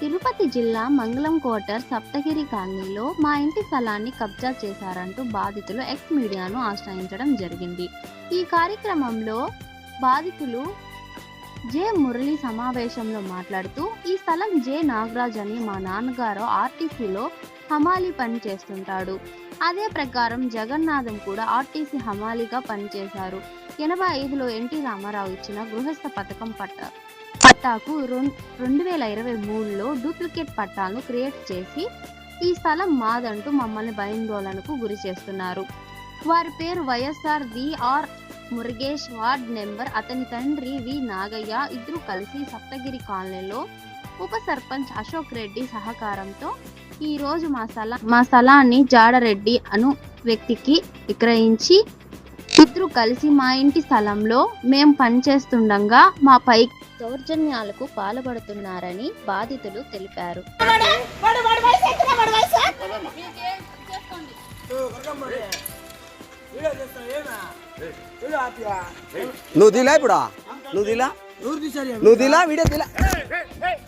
తిరుపతి జిల్లా మంగళం కోటర్ సప్తగిరి కాలనీలో మా ఇంటి స్థలాన్ని కబ్జా చేశారంటూ బాధితులు ఎక్స్ మీడియాను ఆశ్రయించడం జరిగింది. ఈ కార్యక్రమంలో బాధితులు జె మురళి సమావేశంలో మాట్లాడుతూ ఈ స్థలం జె నాగరాజ్ అని మా నాన్నగారు ఆర్టీసీలో హమాలీ పని చేస్తుంటాడు. అదే ప్రకారం జగన్నాథం కూడా ఆర్టీసీ హమాలీగా పనిచేశారు. ఎనభై ఐదులో ఎన్టీ రామారావు ఇచ్చిన గృహస్థ పథకం పట్ట పట్టాకు రెండు వేల ఇరవై మూడులో డూప్లికేట్ పట్టాలను క్రియేట్ చేసి ఈ స్థలం మాదంటూ మమ్మల్ని భయాందోళనకు గురి చేస్తున్నారు. వారి పేరు YSR VR Murugesh ward number అతని తండ్రి వి నాగయ్య ఇద్దరు కలిసి సప్తగిరి కాలనీలో ఉప సర్పంచ్ అశోక్ రెడ్డి సహకారంతో ఈ రోజు మా స్థల మా స్థలాన్ని జాడరెడ్డి అను వ్యక్తికి విక్రయించి ఇద్దరు కలిసి మా ఇంటి స్థలంలో మేము పనిచేస్తుండగా మా పై దౌర్జన్యాలకు పాల్పడుతున్నారని బాధితులు తెలిపారు. వాడు వాడు వయసు ఎంత వాడు వయసు నువ్వు దిలా ఇప్పుడు? నువ్వు దిలా? నువ్వు దిలా? వీడియో దిలా?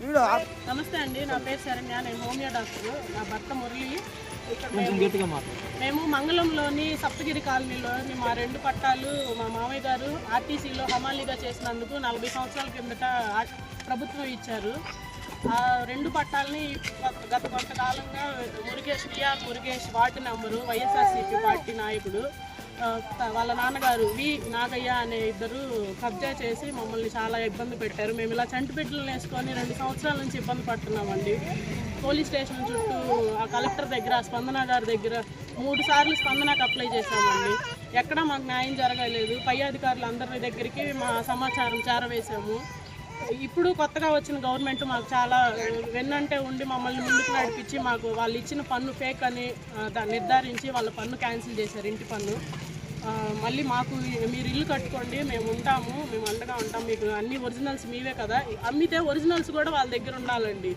వీడియో నమస్తే అండి నా పేరు శరణ్య నేను హోమియో డాక్టర్. నా భర్త మురళి. మేము మేము మంగళంలోని సప్తగిరి కాలనీలోని మా రెండు పట్టాలు మా మామయ్య గారు ఆర్టీసీలో హమాలీగా చేసినందుకు నలభై సంవత్సరాల కిందట ప్రభుత్వం ఇచ్చారు. ఆ రెండు పట్టాలని గత- కొంతకాలంగా Murugesh VR Murugesh ward number YSRCP party నాయకుడు వాళ్ళ నాన్నగారు వి నాగయ్య అనే ఇద్దరు కబ్జా చేసి మమ్మల్ని చాలా ఇబ్బంది పెట్టారు. మేము ఇలా చంటి బిడ్డలు వేసుకొని రెండు సంవత్సరాల నుంచి ఇబ్బంది పడుతున్నామండి. పోలీస్ స్టేషన్ చుట్టూ ఆ కలెక్టర్ దగ్గర స్పందన గారి దగ్గర మూడు సార్లు స్పందనకు అప్లై చేశామండి. ఎక్కడ మాకు న్యాయం జరగలేదు. పై అధికారులు అందరి దగ్గరికి మా సమాచారం చేరవేశాము. ఇప్పుడు కొత్తగా వచ్చిన గవర్నమెంట్ మాకు చాలా వెన్నంటే ఉండి మమ్మల్ని ముందుకు నడిపించి మాకు వాళ్ళు ఇచ్చిన పన్ను ఫేక్ అని నిర్ధారించి వాళ్ళ పన్ను క్యాన్సిల్ చేశారు ఇంటి పన్ను. మళ్ళీ మాకు మీరు ఇల్లు కట్టుకోండి మేము ఉంటాము మేము అండగా ఉంటాం. మీకు అన్ని ఒరిజినల్స్ మీవే కదా. అమ్మితే ఒరిజినల్స్ కూడా వాళ్ళ దగ్గర ఉండాలండి.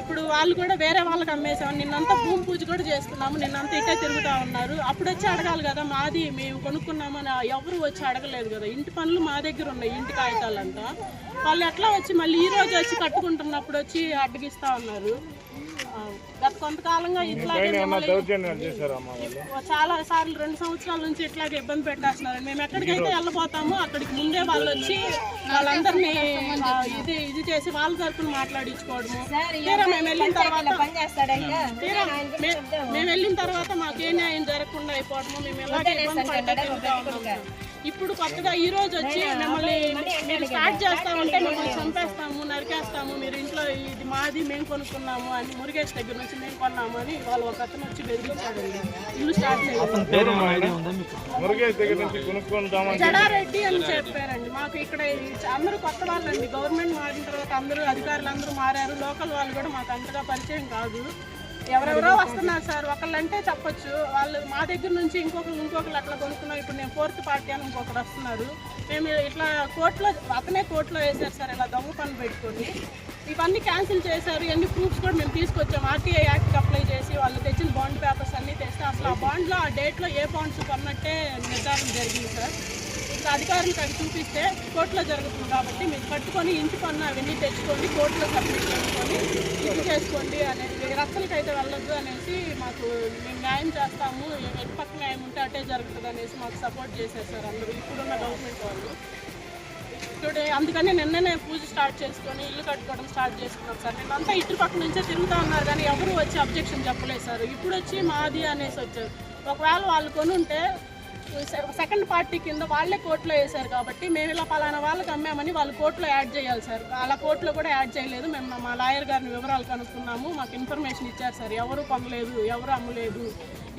ఇప్పుడు వాళ్ళు కూడా వేరే వాళ్ళకి అమ్మేసాం. నిన్నంతా భూమి పూజ కూడా చేసుకున్నాము నిన్నంతా ఇట్టే తిరుగుతూ ఉన్నారు. అప్పుడు వచ్చి అడగాలి కదా మాది మేము కొనుక్కున్నామని ఎవరు వచ్చి అడగలేదు కదా. ఇంటి పనులు మా దగ్గర ఉన్నాయి ఇంటి కాగితాలంతా. వాళ్ళు ఎట్లా వచ్చి మళ్ళీ ఈ రోజు వచ్చి కట్టుకుంటున్నప్పుడు వచ్చి అడ్డగిస్తూ ఉన్నారు? గత కొంతకాలంగా ఇట్లాగే చాలా సార్లు రెండు సంవత్సరాల నుంచి ఇట్లాగే ఇబ్బంది పెట్టేస్తున్నారు. మేము ఎక్కడికైతే వెళ్ళబోతామో అక్కడికి ముందే వాళ్ళు వచ్చి వాళ్ళందరినీ ఇది ఇది చేసి వాళ్ళ తరపున మాట్లాడించుకోవడము. తీరా మేము వెళ్ళిన తర్వాత తీరా మేము వెళ్ళిన తర్వాత మాకు న్యాయం జరగకుండా అయిపోవడము. మేము ఎలాగే ఇబ్బంది పడ్డా. ఇప్పుడు కొత్తగా ఈ రోజు వచ్చి మిమ్మల్ని మీరు స్టార్ట్ చేస్తామంటే మిమ్మల్ని చంపేస్తాము నరికేస్తాము. మీరు ఇంట్లో ఇది మాది మేము కొనుక్కున్నాము అని మురుగేష్ దగ్గర నుంచి మేము కొన్నాము అని వాళ్ళు ఒక అతను వచ్చి బెదిరించాడండి. ఇల్లు స్టార్ట్ చేయాలి. మురుగేష్ దగ్గర నుంచి కొనుక్కుందామని జడారెడ్డి అని చెప్పారండి. మాకు ఇక్కడ అందరూ కొత్త వాళ్ళండి. గవర్నమెంట్ మారిన తర్వాత అందరూ అధికారులు అందరూ మారారు. లోకల్ వాళ్ళు కూడా మాకు అంతగా పరిచయం కాదు. ఎవరెవరో వస్తున్నారు సార్. ఒకళ్ళంటే చెప్పొచ్చు. వాళ్ళు మా దగ్గర నుంచి ఇంకొకరు ఇంకొకరు అట్లా కొనుక్కున్నాం ఇప్పుడు నేను ఫోర్త్ పార్టీ అని ఇంకొకరు వస్తున్నారు. మేము ఇట్లా కోర్టులో అతనే కోర్టులో వేశారు సార్. ఇలా దొంగ పని పెట్టుకొని. ఇవన్నీ క్యాన్సిల్ చేశారు. ఎన్ని ప్రూఫ్స్ కూడా మేము తీసుకొచ్చాం. ఆర్టీఐ యాక్ట్ అప్లై చేసి వాళ్ళు తెచ్చిన బాండ్ పేపర్స్ అన్నీ తెస్తే అసలు ఆ బాండ్లో ఆ డేట్లో ఏ బాండ్స్ కొన్నట్టే నిర్ధారణ జరిగింది సార్. ఇంకా అధికారులకు అవి చూపిస్తే కోర్టులో జరుగుతుంది కాబట్టి మీరు కట్టుకొని ఇంటి పన్ను అవన్నీ తెచ్చుకోండి కోర్టులో సబ్మిట్ చేసుకొని ఇది చేసుకోండి అనేది రక్షలకి అయితే వెళ్ళొద్దు అనేసి మాకు మేము న్యాయం చేస్తాము ఎటు పక్క న్యాయం ఉంటే అటే జరుగుతుంది అనేసి మాకు సపోర్ట్ చేశారు సార్ అందరూ. ఇప్పుడున్న గవర్నమెంట్ వాళ్ళు. టుడే అందుకని నిన్ననే పూజ స్టార్ట్ చేసుకొని ఇల్లు కట్టుకోవడం స్టార్ట్ చేసుకున్నాం సార్. నిన్నంతా ఇటు పక్క నుంచే తిరుగుతూ ఉన్నారు కానీ ఎవరు వచ్చి అబ్జెక్షన్ చెప్పలేదు సార్. ఇప్పుడు వచ్చి మాది అనేసి వచ్చారు. ఒకవేళ వాళ్ళు కొనుంటే సెకండ్ పార్టీ కింద వాళ్ళే కోర్టులో వేశారు కాబట్టి మేము ఇలా పలానా వాళ్ళకి అమ్మామని వాళ్ళు కోర్టులో యాడ్ చేయాలి సార్. అలా కోర్టులో కూడా యాడ్ చేయలేదు. మేము మా లాయర్ గారిని వివరాలు కనుక్కున్నాము. మాకు ఇన్ఫర్మేషన్ ఇచ్చారు సార్. ఎవరు కొనలేదు ఎవరు అమ్మలేదు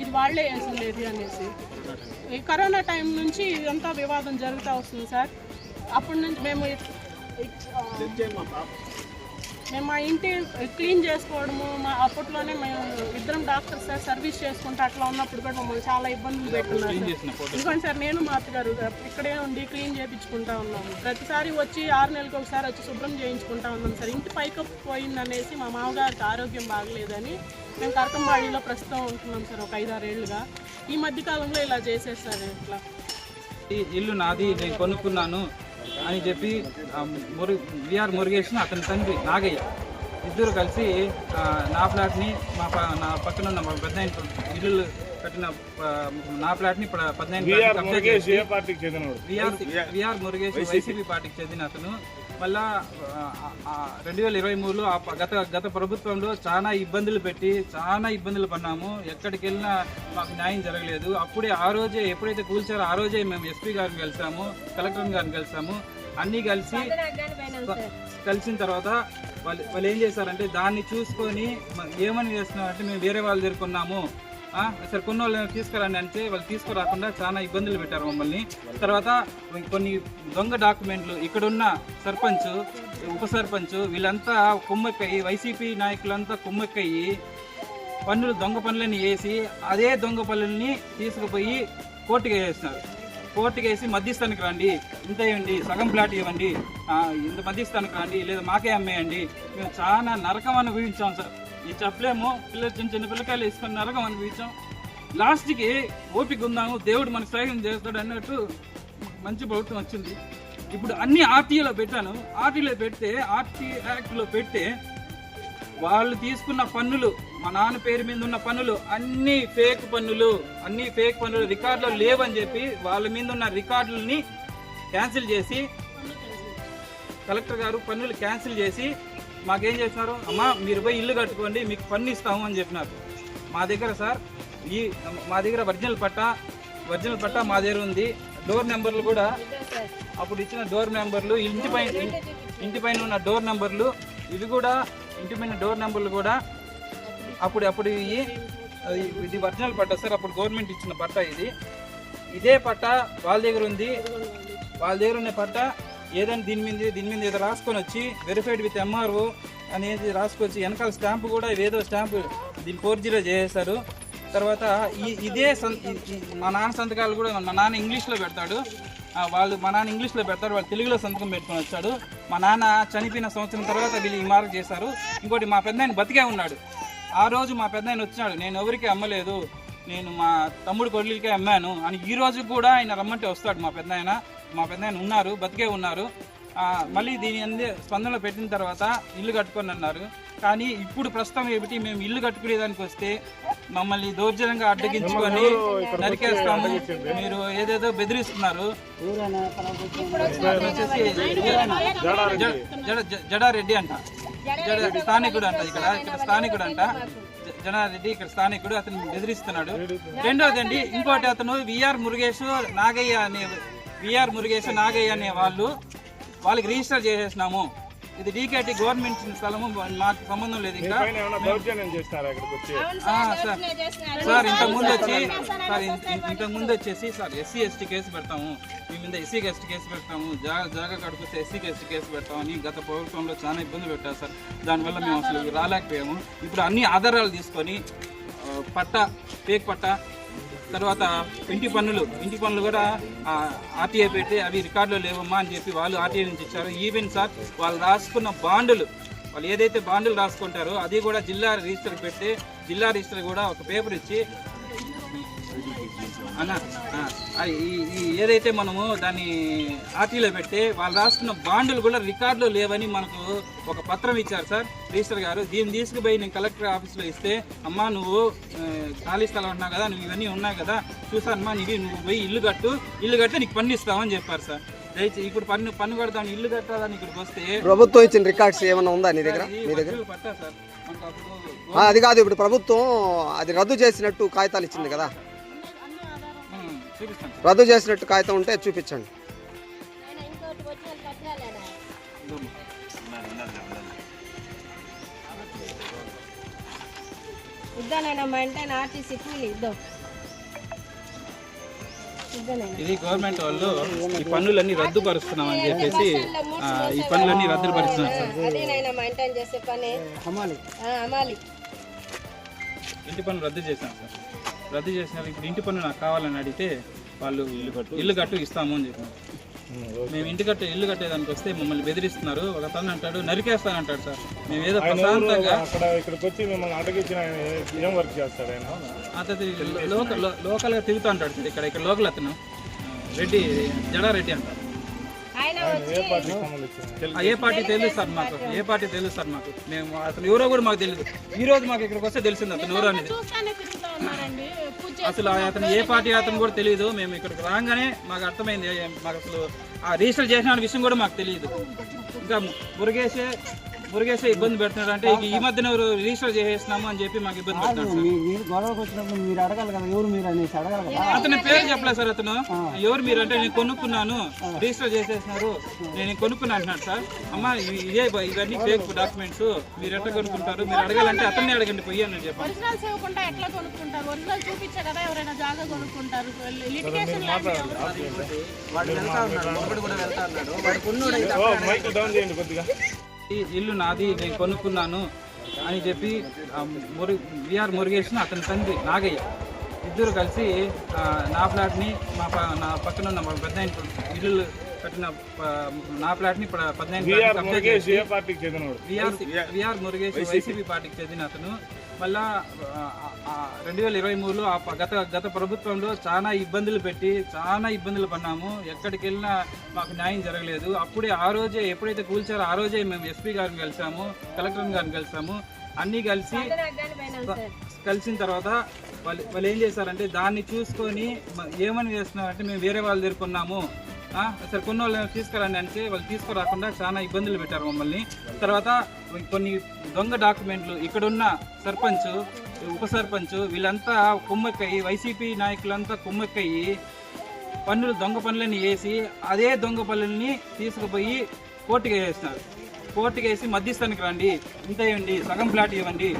ఇది వాళ్ళే లేదు అనేసి. ఈ కరోనా టైం నుంచి ఇదంతా వివాదం జరుగుతూ వస్తుంది సార్. అప్పటి నుంచి మేము మేము మా ఇంటి క్లీన్ చేసుకోవడము మా అప్పట్లోనే మేము ఇద్దరం డాక్టర్స్ సార్ సర్వీస్ చేసుకుంటూ అట్లా ఉన్నప్పుడు కూడా మమ్మల్ని చాలా ఇబ్బందులు పెట్టున్నారు. ఎందుకంటే సార్. నేను మా అత్తగారు ఇక్కడే ఉండి క్లీన్ చేయించుకుంటా ఉన్నాము. ప్రతిసారి వచ్చి ఆరు నెలలకు ఒకసారి వచ్చి శుభ్రం చేయించుకుంటా ఉన్నాం సార్. ఇంటి పైకప్పు పోయిందనేసి మా మామగారికి ఆరోగ్యం బాగలేదని మేము కరకంబాడిలో ప్రస్తుతం ఉంటున్నాం సార్ ఒక ఐదారేళ్ళుగా ఈ మధ్య కాలంలో ఇలా చేసేసారు ఇట్లా. ఇల్లు నాది నేను కొనుక్కున్నాను. అని చెప్పి మురు విఆర్ మురుగేష్ని అతని తండ్రి నాగయ్య ఇద్దరు కలిసి నా ఫ్లాట్ని మా నా పక్కన ఉన్న మా పెద్ద ఇల్లు కట్టిన నా ఫ్లాట్ని ఇప్పుడు Murugesh VR VR Murugesh YCP పార్టీకి చెందిన అతను. మళ్ళా రెండు వేల ఇరవై మూడులో ఆ గత గత ప్రభుత్వంలో చాలా ఇబ్బందులు పెట్టి చాలా ఇబ్బందులు పన్నాము ఎక్కడికి వెళ్ళినా మాకు న్యాయం జరగలేదు. అప్పుడే ఆ రోజే ఎప్పుడైతే కూల్చారో ఆ రోజే మేము ఎస్పీ గారిని కలిసాము కలెక్టర్ గారిని కలిసాము. అన్నీ కలిసి కలిసిన తర్వాత వాళ్ళు వాళ్ళు ఏం చేశారంటే దాన్ని చూసుకొని ఏమని చేస్తున్నారంటే మేము వేరే వాళ్ళు దగ్గరుకున్నాము సరే కొన్ని వాళ్ళు తీసుకురండి అంటే వాళ్ళు తీసుకురాకుండా చాలా ఇబ్బందులు పెట్టారు మమ్మల్ని. తర్వాత కొన్ని దొంగ డాక్యుమెంట్లు ఇక్కడున్న సర్పంచ్ ఉప సర్పంచ్ వీళ్ళంతా కుమ్మక్కయ్యి వైసీపీ నాయకులంతా కుమ్మక్కయ్యి పన్నులు దొంగ పనులని వేసి అదే దొంగ పనులని తీసుకుపోయి కోర్టుకి వేసినారు కోర్టుకి వేసి మధ్యస్థానికి రండి ఇంత ఇవ్వండి సగం ప్లాట్ ఇవ్వండి ఇంత మధ్యస్థానికి రండి లేదా మాకే అమ్మేయండి. మేము చాలా నరకం అనుభవించాం సార్. ఇది చెప్పలేము పిల్లలు చిన్న చిన్న పిల్లకాయలు వేసుకొని నరకం అనుభవించాం లాస్ట్కి ఓపిక ఉందాము దేవుడు మనకు సహాయం చేస్తాడు అన్నట్టు మంచి ప్రభుత్వం వచ్చింది. ఇప్పుడు అన్ని ఆర్టీఏలో పెట్టాను. ఆర్టీలో పెడితే ఆర్టీ యాక్ట్లో పెడితే వాళ్ళు తీసుకున్న పన్నులు మా నాన్న పేరు మీద ఉన్న పన్నులు అన్ని ఫేక్ పన్నులు అన్ని ఫేక్ పన్నులు రికార్డులో లేవని చెప్పి వాళ్ళ మీద ఉన్న రికార్డులని క్యాన్సిల్ చేసి కలెక్టర్ గారు పన్నులు క్యాన్సిల్ చేసి మాకేం చేసినారు అమ్మా మీరు పోయి ఇల్లు కట్టుకోండి మీకు పన్ను ఇస్తాము అని చెప్పినారు. మా దగ్గర సార్ ఈ మా దగ్గర ఒరిజినల్ పట్ట ఒరిజినల్ పట్ట మా దగ్గర ఉంది. డోర్ నెంబర్లు కూడా అప్పుడు ఇచ్చిన డోర్ నెంబర్లు ఇంటి పైన ఇంటి పైన ఉన్న డోర్ నెంబర్లు ఇవి కూడా ఇంటి పైన డోర్ నెంబర్లు కూడా అప్పుడు అప్పుడు ఇవి అది ఇది ఒరిజినల్ పట్ట సార్ అప్పుడు గవర్నమెంట్ ఇచ్చిన పట్ట ఇది. ఇదే పట్ట వాళ్ళ దగ్గర ఉంది. వాళ్ళ దగ్గర ఉన్న పట్ట ఏదైనా దీని మీద దీని మీద ఏదో రాసుకొని వచ్చి వెరిఫైడ్ విత్ ఎంఆర్ఓ అనేది రాసుకొచ్చి వెనకాల స్టాంపు కూడా ఏదో స్టాంపు దీన్ని ఫోర్ జీరో చేసేస్తారు తర్వాత ఈ ఇదే మా నాన్న సంతకాలు కూడా మా నాన్న ఇంగ్లీష్లో పెడతాడు. వాళ్ళు మా నాన్న ఇంగ్లీష్లో పెడతాడు వాళ్ళు తెలుగులో సంతకం పెట్టుకొని వచ్చాడు మా నాన్న చనిపోయిన సంవత్సరం తర్వాత వీళ్ళు ఈ మార్క్ చేశారు. ఇంకోటి మా పెద్ద బతికే ఉన్నాడు. ఆ రోజు మా పెద్ద వచ్చినాడు. నేను ఎవరికి అమ్మలేదు. నేను మా తమ్ముడు కొడుకులకే అమ్మాను అని ఈ రోజు కూడా ఆయన రమ్మంటే వస్తాడు మా పెద్ద మా పెద్ద ఉన్నారు బతికే ఉన్నారు. మళ్ళీ దీని అందే స్పందనలో పెట్టిన తర్వాత ఇల్లు కట్టుకొని అన్నారు. కానీ ఇప్పుడు ప్రస్తుతం ఏమిటి మేము ఇల్లు కట్టుకునేదానికి వస్తే మమ్మల్ని దౌర్జన్యంగా అడ్డగించుకొని నరికేస్తాము. మీరు ఏదేదో బెదిరిస్తున్నారు. జడారెడ్డి అంట. జడ స్థానికుడు అంట ఇక్కడ ఇక్కడ స్థానికుడు అంట. జనారెడ్డి ఇక్కడ స్థానికుడు అతను బెదిరిస్తున్నాడు. రెండోది అండి ఇంకోటి అతను విఆర్ మురుగేష్ నాగయ్య అనే విఆర్ మురుగేష్ నాగయ్య అనే వాళ్ళు వాళ్ళకి రిజిస్టర్ చేసేసినాము. ఇది డీకేటీ గవర్నమెంట్ స్థలము మాకు సంబంధం లేదు ఇంకా. పైన ఏమైనా దౌర్జన్యం చేస్తారా ఇక్కడికి వచ్చి? ఆ, సార్. సార్ ఇంతకు ముందు వచ్చి సార్ ఇంతకు ముందు వచ్చేసి సార్ ఎస్సీ ఎస్టీ కేసు పెడతాము. మీ మీద ఎస్సీ ఎస్టీ కేసు పెడతాము. జాగా జాగా కడుకొస్తే ఎస్సీ ఎస్టీ కేసు పెడతామని గత ప్రభుత్వంలో చాలా ఇబ్బంది పెట్టారు సార్. దానివల్ల మేము అసలు రాలేకపోయాము. ఇప్పుడు అన్ని ఆధారాలు తీసుకొని పట్ట ఫేక్ పట్ట తర్వాత ఇంటి పన్నులు ఇంటి పన్నులు కూడా ఆర్టీఐ పెట్టి అవి రికార్డులో లేవమ్మా అని చెప్పి వాళ్ళు ఆర్టీఐ నుంచి ఇచ్చారు. ఈవెన్ సార్ వాళ్ళు రాసుకున్న బాండులు వాళ్ళు ఏదైతే బాండులు రాసుకుంటారో అది కూడా జిల్లా రిజిస్టర్ పెట్టి జిల్లా రిజిస్టర్ కూడా ఒక పేపర్ ఇచ్చి అన్న ఏదైతే మనము దాన్ని ఆర్టీలో పెట్టి వాళ్ళు రాసుకున్న బాండులు కూడా రికార్డులో లేవని మనకు ఒక పత్రం ఇచ్చారు సార్. రిజిస్టర్ గారు దీన్ని తీసుకుపోయి నేను కలెక్టర్ ఆఫీస్లో ఇస్తే అమ్మా నువ్వు ఖాళీ స్థలం ఉన్నావు కదా నువ్వు ఇవన్నీ ఉన్నాయి కదా చూసానమ్మా నీవి నువ్వు పోయి ఇల్లు కట్టు ఇల్లు కడితే నీకు పన్ను ఇస్తామని చెప్పారు సార్. దయచేసి ఇప్పుడు పన్ను పన్ను కడతాను ఇల్లు కట్టాలని ఇక్కడికి వస్తే ప్రభుత్వం ఇచ్చిన రికార్డ్స్ ఏమైనా ఉందా నీ దగ్గర? మీ దగ్గర? పట్టా సార్. అది కాదు ఇప్పుడు ప్రభుత్వం అది రద్దు చేసినట్టు కాగితాలు ఇచ్చింది కదా. రద్దు చేసినట్టు కాగితం ఉంటే చూపించండి. ఇది గవర్నమెంట్ వాళ్ళు ఈ పన్నులన్నీ రద్దుపరుస్తున్నామని చెప్పేసి ఆ, ఈ పన్నులన్నీ రద్దుపరుస్తున్నారు సార్. అదేనైనా మెయింటైన్ చేసే పని. ఆ, అమాలి ఇంటి పన్ను రద్దు చేశాం సార్. రద్దు చేసినారు. ఇప్పుడు ఇంటి పన్ను నాకు కావాలని అడిగితే వాళ్ళు ఇల్లు కట్టు. ఇస్తాము అని చెప్పినారు మేము ఇంటి కట్టే ఇల్లు కట్టేదానికి వస్తే మమ్మల్ని బెదిరిస్తున్నారు. ఒక తను అంటాడు నరికేస్తానంటాడు సార్. మేము ఏదో ప్రశాంతంగా అక్కడ ఇక్కడికి వచ్చి మిమ్మల్ని అడగించిన ఆయన ఏం వర్క్ చేస్తాడు ఆయన? అతను లోకల్ లోకల్గా తిరుగుతూ అంటాడు సార్ ఇక్కడ ఇక్కడ లోకల్ అతను. రెడ్డి జడారెడ్డి అంటారు ఏ పార్టీ తెలుసు సార్ మాకు. ఏ పార్టీ తెలుసు సార్ మాకు. మేము అతను ఎవరో కూడా మాకు తెలియదు. ఈ రోజు మాకు ఇక్కడికి వస్తే తెలిసింది అతను ఎవరో అనేది. అసలు ఆ అతను ఏ పార్టీ అతను కూడా తెలియదు మేము ఇక్కడికి రాగానే మాకు అర్థమైంది. మాకు అసలు ఆ రిజిస్టర్ చేసిన విషయం కూడా మాకు తెలియదు ఇంకా మురుగేసే మురుగేసే ఇబ్బంది పెడుతున్నాడు అంటే ఈ మధ్యన ఎవరు రిజిస్టర్ చేసేసినాము అని చెప్పి మాకు ఇబ్బంది పెడుతున్నాడు సార్. మీరు గొడవకు వచ్చినప్పుడు మీరు అడగాలి కదా ఎవరు మీరు అనేసి అడగాలి కదా. అతని పేరు చెప్పలేదు సార్ అతను. ఎవరు మీరు అంటే నేను కొనుక్కున్నాను రిజిస్టర్ చేసేసినారు నేను కొనుక్కున్నా అంటున్నాడు సార్. అమ్మ ఇవి- ఇదే బ- ఇవన్నీ ఫేక్ డాక్యుమెంట్స్ మీరు ఎట్లా కొనుక్కుంటారు? మీరు అడగాలంటే అతన్ని అడగండి పోయి అని చెప్పాను ఒరిజినల్స్ ఇవ్వకుండా ఎట్లా కొనుక్కుంటారు? ఒరిజినల్ చూపించే కదా ఎవరైనా జాగా కొనుక్కుంటారు. లిటిగేషన్ వాడు వెళ్తా ఉన్నాడు ఒకటి కూడా వెళ్తా ఉన్నాడు. వాడు కొన్నోడు అయితే ఓ మైక్ డౌన్ చేయండి కొద్దిగా. ఈ ఇల్లు నాది నేను కొనుక్కున్నాను అని చెప్పి మురు విఆర్ మురుగేషన్ అతని తండ్రి నాగయ్య. ఇద్దరు కలిసి నా ఫ్లాట్ని మా నా పక్కన ఉన్న మా పెద్ద ఇల్లు కట్టిన నా ఫ్లాట్ని ఇప్పుడు విఆర్ విఆర్ మురుగేష్ వైసీపీ పార్టీకి చెందిన అతను. మళ్ళా రెండు వేల ఇరవై మూడులో ఆ గత గత ప్రభుత్వంలో చాలా ఇబ్బందులు పెట్టి చాలా ఇబ్బందులు పన్నాము ఎక్కడికి వెళ్ళినా మాకు న్యాయం జరగలేదు. అప్పుడే ఆ రోజే ఎప్పుడైతే కూల్చారో ఆ రోజే మేము ఎస్పీ గారిని కలిసాము కలెక్టర్ గారిని కలిసాము. అన్నీ కలిసి కలిసిన తర్వాత వాళ్ళు వాళ్ళు ఏం చేశారంటే దాన్ని చూసుకొని ఏమని చేస్తున్నారంటే మేము వేరే వాళ్ళు దగ్గరుకున్నాము సరే కొన్ని వాళ్ళు తీసుకురండి అంటే వాళ్ళు తీసుకురాకుండా చాలా ఇబ్బందులు పెట్టారు మమ్మల్ని. తర్వాత కొన్ని దొంగ డాక్యుమెంట్లు ఇక్కడున్న సర్పంచ్ ఉప సర్పంచ్ వీళ్ళంతా కుమ్మక్కయ్యి వైసీపీ నాయకులంతా కుమ్మక్కయ్యి పన్నులు దొంగ పనులని వేసి అదే దొంగ పనులని తీసుకుపోయి కోర్టుకి వేసినారు కోర్టుకి వేసి మధ్యస్థానికి రండి ఇంత ఇవ్వండి సగం ప్లాట్ ఇవ్వండి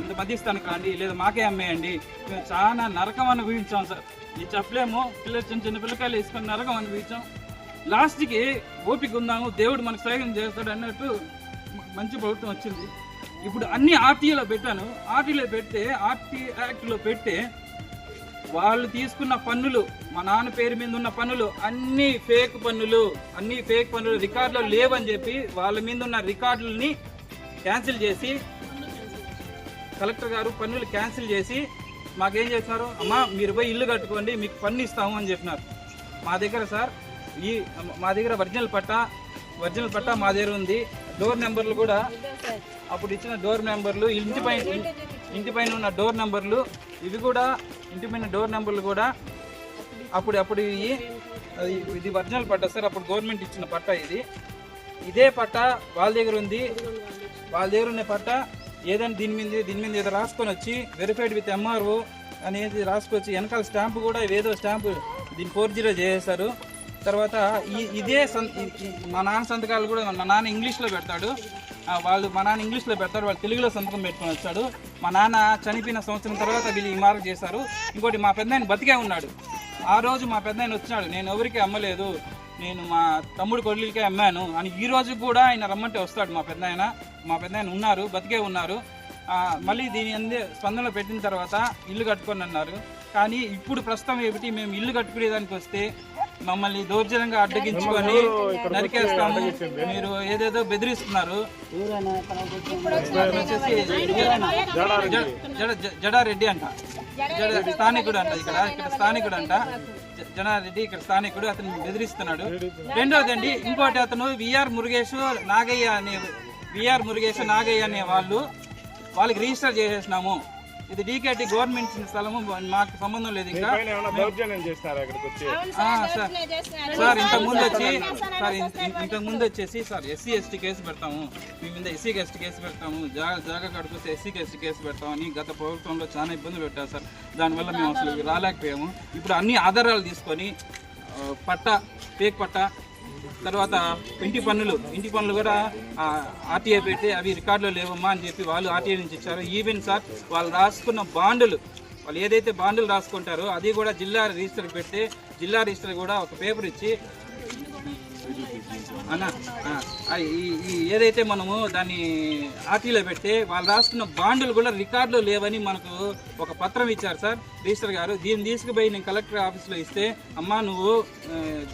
ఇంత మధ్యస్థానికి రండి లేదా మాకే అమ్మేయండి. మేము చాలా నరకం అనుభవించాం సార్. ఇది చెప్పలేము పిల్లలు చిన్న చిన్న పిల్లకాయలు వేసుకొని నరకం అనుభవించాం. లాస్ట్కి ఓపిక ఉందాము దేవుడు మనకు సహాయం చేస్తాడు అన్నట్టు మంచి ప్రభుత్వం వచ్చింది. ఇప్పుడు అన్ని ఆర్టీఏలో పెట్టాను. ఆర్టీలో పెడితే ఆర్టీ యాక్ట్లో పెడితే వాళ్ళు తీసుకున్న పన్నులు మా నాన్న పేరు మీద ఉన్న పన్నులు అన్ని ఫేక్ పన్నులు అన్ని ఫేక్ పన్నులు రికార్డులో లేవని చెప్పి వాళ్ళ మీద ఉన్న రికార్డులని క్యాన్సిల్ చేసి కలెక్టర్ గారు పన్నులు క్యాన్సిల్ చేసి మాకేం చేశారు అమ్మా మీరు పోయి ఇల్లు కట్టుకోండి మీకు పన్ను ఇస్తాము అని చెప్పినారు. మా దగ్గర సార్ ఈ మా దగ్గర ఒరిజినల్ పట్టా ఒరిజినల్ పట్టా మా దగ్గర ఉంది. డోర్ నెంబర్లు కూడా అప్పుడు ఇచ్చిన డోర్ నెంబర్లు ఇంటి పైన ఇంటి పైన ఉన్న డోర్ నెంబర్లు ఇవి కూడా ఇంటి మీద డోర్ నెంబర్లు కూడా అప్పుడు అప్పుడు ఇవి అది ఇది ఒరిజినల్ పట్టా సార్ అప్పుడు గవర్నమెంట్ ఇచ్చిన పట్టా ఇది. ఇదే పట్టా వాళ్ళ దగ్గర ఉంది. వాళ్ళ దగ్గర ఉన్న పట్టా ఏదైనా దీని మీద దీని మీద ఏదో రాసుకొని వచ్చి వెరిఫైడ్ విత్ ఎంఆర్ఓ అనేది రాసుకొచ్చి వెనకాల స్టాంపు కూడా ఏదో స్టాంపు దీన్ని ఫోర్ జీరో చేసేసారు తర్వాత ఇదే మా నాన్న సంతకాలు కూడా మా నాన్న ఇంగ్లీష్లో పెడతాడు. వాళ్ళు మా నాన్న ఇంగ్లీష్లో పెడతాడు వాళ్ళు తెలుగులో సంతకం పెట్టుకొని వచ్చాడు. మా నాన్న చనిపోయిన సంవత్సరం తర్వాత వీళ్ళు ఈ మార్పు చేశారు. ఇంకోటి మా పెద్ద బతికే ఉన్నాడు. ఆ రోజు మా పెద్ద వచ్చినాడు. నేను ఎవరికి అమ్మలేదు. నేను మా తమ్ముడు కొడుకులకే అమ్మాను అని ఈ రోజు కూడా ఆయన రమ్మంటే వస్తాడు మా పెద్ద మా పెద్ద ఉన్నారు బతికే ఉన్నారు. మళ్ళీ దీని అందే స్పందనలో పెట్టిన తర్వాత ఇల్లు కట్టుకొని అన్నారు. కానీ ఇప్పుడు ప్రస్తుతం ఏమిటి? మేము ఇల్లు కట్టుకునేదానికి వస్తే మమ్మల్ని దౌర్జన్యంగా అడ్డగించుకొని నరికేస్తాము. మీరు ఏదేదో బెదిరిస్తున్నారు. జడారెడ్డి. అంట. జడ స్థానికుడు అంట ఇక్కడ. ఇక్కడ స్థానికుడు అంట. జనారెడ్డి ఇక్కడ స్థానికుడు. అతను బెదిరిస్తున్నాడు. రెండోది అండి ఇంకోటి అతను విఆర్ మురుగేష్ నాగయ్య అనే విఆర్ మురుగేష్ నాగయ్య అనే వాళ్ళు వాళ్ళకి రిజిస్టర్ చేసేసినాము. ఇది డీకేటీ గవర్నమెంట్ స్థలము మాకు సంబంధం లేదు ఇంకా. Sir sir. ఇంతకు ముందు వచ్చి సార్ ఇంతకు ముందు వచ్చేసి సార్ ఎస్సీ ఎస్టీ కేసు పెడతాము. మీ మీద ఎస్సీ ఎస్టీ కేసు పెడతాము. జాగా జాగా కడుకొస్తే ఎస్సీ ఎస్టీ కేసు పెడతామని గత ప్రభుత్వంలో చాలా ఇబ్బందులు పెట్టారు సార్. దానివల్ల మేము అసలు రాలేకపోయాము. ఇప్పుడు అన్ని ఆధారాలు తీసుకొని పట్ట ఫేక్ పట్ట తర్వాత ఇంటి పన్నులు ఇంటి పన్నులు కూడా ఆర్టీఐ పెట్టి అవి రికార్డులో లేవమ్మా అని చెప్పి వాళ్ళు ఆర్టీఐ నుంచి ఇచ్చారు. ఈవెన్ సార్ వాళ్ళు రాసుకున్న బాండులు వాళ్ళు ఏదైతే బాండులు రాసుకుంటారో అది కూడా జిల్లా రిజిస్టర్ పెడితే జిల్లా రిజిస్టర్ కూడా ఒక పేపర్ ఇచ్చి అన్న ఏదైతే మనము దాన్ని ఆర్టీలో పెడితే వాళ్ళు రాసుకున్న బాండులు కూడా రికార్డులో లేవని మనకు ఒక పత్రం ఇచ్చారు సార్. రిజిస్టర్ గారు దీన్ని తీసుకుపోయి నేను కలెక్టర్ ఆఫీస్లో ఇస్తే అమ్మా నువ్వు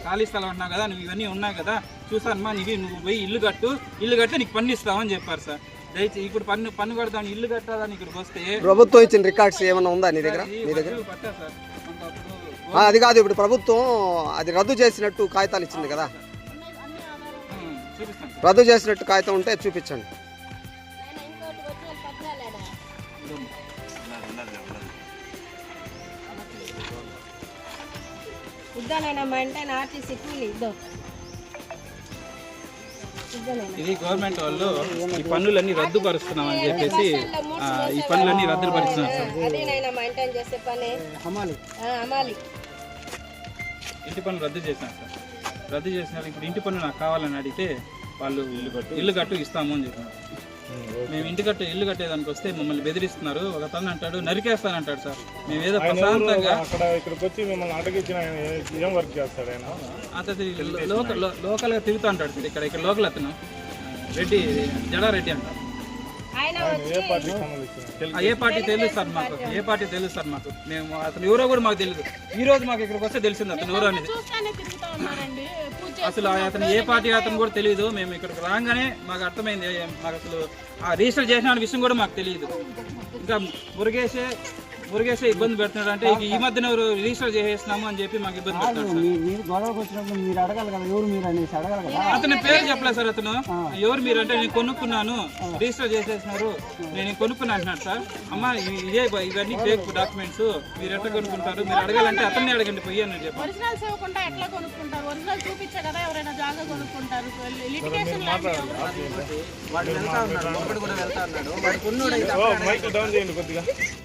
ఖాళీ స్థలం అంటున్నావు కదా నువ్వు ఇవన్నీ ఉన్నాయి కదా చూసానమ్మా నీవి నువ్వు పోయి ఇల్లు కట్టు ఇల్లు కడితే నీకు పన్ను ఇస్తామని చెప్పారు సార్. దయచేసి ఇప్పుడు పన్ను పన్ను కడతాను ఇల్లు కట్టాలని ఇక్కడికి వస్తే ప్రభుత్వం ఇచ్చిన రికార్డ్స్ ఏమైనా ఉందా నీ దగ్గర? నీ సార్. అది కాదు ఇప్పుడు ప్రభుత్వం అది రద్దు చేసినట్టు కాగితాలు ఇచ్చింది కదా. రద్దు చేసినట్టు కాగితం ఉంటే చూపించండి. ఇది గవర్నమెంట్ వాళ్ళు ఈ పన్నులన్నీ రద్దుపరుస్తున్నామని చెప్పేసి ఆ, ఈ పన్నులన్నీ సార్. హమాలి. ఆ, అమాలి ఇంటి పన్ను రద్దు చేశాను సార్. రద్దు చేసినారు. ఇప్పుడు ఇంటి పన్ను నాకు కావాలని అడిగితే వాళ్ళు ఇల్లు కట్టు ఇస్తాము అని చెప్పినారు. మేము ఇంటి కట్టు ఇల్లు కట్టేదానికి వస్తే మమ్మల్ని బెదిరిస్తున్నారు. ఒక తను అంటాడు నరికేస్తానంటాడు సార్. మేము ఏదో ప్రశాంతంగా అక్కడ ఇక్కడికి వచ్చి మిమ్మల్ని అడగించిన ఆయన ఏ- ఏం వర్క్ చేస్తాడు ఆయన? అతను లోకల్ లోకల్గా తిరుగుతూ అంటాడు సార్ ఇక్కడ ఇక్కడ లోకల్ అతను. రెడ్డి జడారెడ్డి అంటారు. ఏ పార్టీ తెలుసు సార్ మాకు? ఏ పార్టీ తెలుసు సార్ మాకు? మేము అతను ఎవరో కూడా మాకు తెలియదు ఈ రోజు మాకు ఇక్కడికి వస్తే తెలిసింది అతను ఎవరో అనేది. చూస్తానే తిరుగుతా ఉన్నారండి. పూజ అసలు అతను ఏ పార్టీ అతను కూడా తెలియదు మేము ఇక్కడికి రాగానే మాకు అర్థమైంది మాకు అసలు ఆ రిజిస్టర్ చేసిన విషయం కూడా మాకు తెలియదు ఇంకా మురుగేసే మురుగేసే ఇబ్బంది పెడుతున్నాడు అంటే ఈ మధ్యన ఎవరు రిజిస్టర్ చేసేసినాము అని చెప్పి మాకు ఇబ్బంది పెడుతున్నాడు సార్. మీరు గొడవకు వచ్చినప్పుడు మీరు అడగాలి కదా ఎవరు మీరు అనేసి అడగాలి కదా. అతని పేరు చెప్పలేదు సార్ అతను. ఎవరు మీరు అంటే నేను కొనుక్కున్నాను రిజిస్టర్ చేసేసినారు నేను కొనుక్కున్నా అంటున్నాడు సార్. అమ్మ ఇవి- ఇదే బ- ఇవన్నీ ఫేక్ డాక్యుమెంట్స్ మీరు ఎట్లా కొనుక్కుంటారు? మీరు అడగాలంటే అతన్ని అడగండి పోయి అని చెప్పి. ఒరిజినల్స్ ఇవ్వకుండా ఎట్లా కొనుక్కుంటారు? ఒరిజినల్ చూపించే కదా ఎవరైనా జాగా కొనుక్కుంటారు. లిటిగేషన్ వాడు వెళ్తా ఉన్నాడు ఒకటి కూడా వెళ్తా ఉన్నాడు వాడు కొన్నోడు అయితే ఓ మైక్ డౌన్ చేయండి కొద్దిగా.